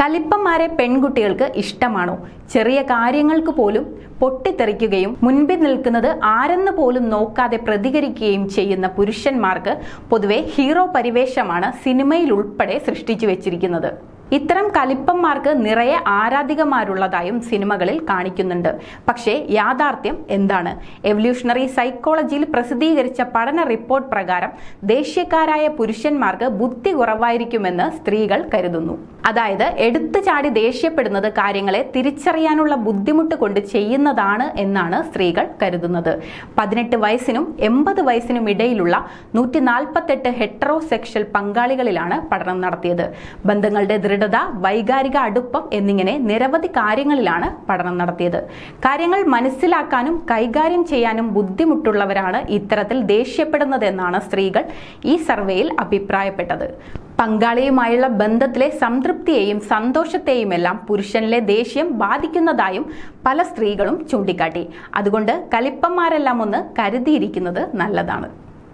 കലിപ്പന്മാരെ പെൺകുട്ടികൾക്ക് ഇഷ്ടമാണോ? ചെറിയ കാര്യങ്ങൾക്ക് പോലും പൊട്ടിത്തെറിക്കുകയും മുൻപിൽ നിൽക്കുന്നത് ആരെന്ന് പോലും നോക്കാതെ പ്രതികരിക്കുകയും ചെയ്യുന്ന പുരുഷന്മാർക്ക് പൊതുവെ ഹീറോ പരിവേഷമാണ് സിനിമയിൽ ഉൾപ്പെടെ സൃഷ്ടിച്ചു വെച്ചിരിക്കുന്നത്. ഇത്തരം കലിപ്പന്മാർക്ക് നിറയെ ആരാധികമാരുള്ളതായും സിനിമകളിൽ കാണിക്കുന്നുണ്ട്. പക്ഷേ യാഥാർത്ഥ്യം എന്താണ്? എവല്യൂഷണറി സൈക്കോളജിയിൽ പ്രസിദ്ധീകരിച്ച പഠന റിപ്പോർട്ട് പ്രകാരം ദേഷ്യക്കാരായ പുരുഷന്മാർക്ക് ബുദ്ധി കുറവായിരിക്കുമെന്ന് സ്ത്രീകൾ കരുതുന്നു. അതായത് എടുത്തു ചാടി ദേഷ്യപ്പെടുന്നത് കാര്യങ്ങളെ തിരിച്ചറിയാനുള്ള ബുദ്ധിമുട്ട് കൊണ്ട് ചെയ്യുന്നതാണ് എന്നാണ് സ്ത്രീകൾ കരുതുന്നത്. പതിനെട്ട് വയസ്സിനും എൺപത് വയസ്സിനും ഇടയിലുള്ള നൂറ്റി നാൽപ്പത്തെട്ട് ഹെട്രോസെക്ഷൽ പങ്കാളികളിലാണ് പഠനം നടത്തിയത്. ബന്ധങ്ങളുടെ ദൃഢത വൈകാരിക അടുപ്പം എന്നിങ്ങനെ നിരവധി കാര്യങ്ങളിലാണ് പഠനം നടത്തിയത്. കാര്യങ്ങൾ മനസ്സിലാക്കാനും കൈകാര്യം ചെയ്യാനും ബുദ്ധിമുട്ടുള്ളവരാണ് ഇത്തരത്തിൽ ദേഷ്യപ്പെടുന്നതെന്നാണ് സ്ത്രീകൾ ഈ സർവേയിൽ അഭിപ്രായപ്പെട്ടത്. പങ്കാളിയുമായുള്ള ബന്ധത്തിലെ സംതൃപ്തിയെയും സന്തോഷത്തെയും എല്ലാം പുരുഷനിലെ ദേഷ്യം ബാധിക്കുന്നതായും പല സ്ത്രീകളും ചൂണ്ടിക്കാട്ടി. അതുകൊണ്ട് കലിപ്പന്മാരെല്ലാം ഒന്ന് കരുതിയിരിക്കുന്നത് നല്ലതാണ്.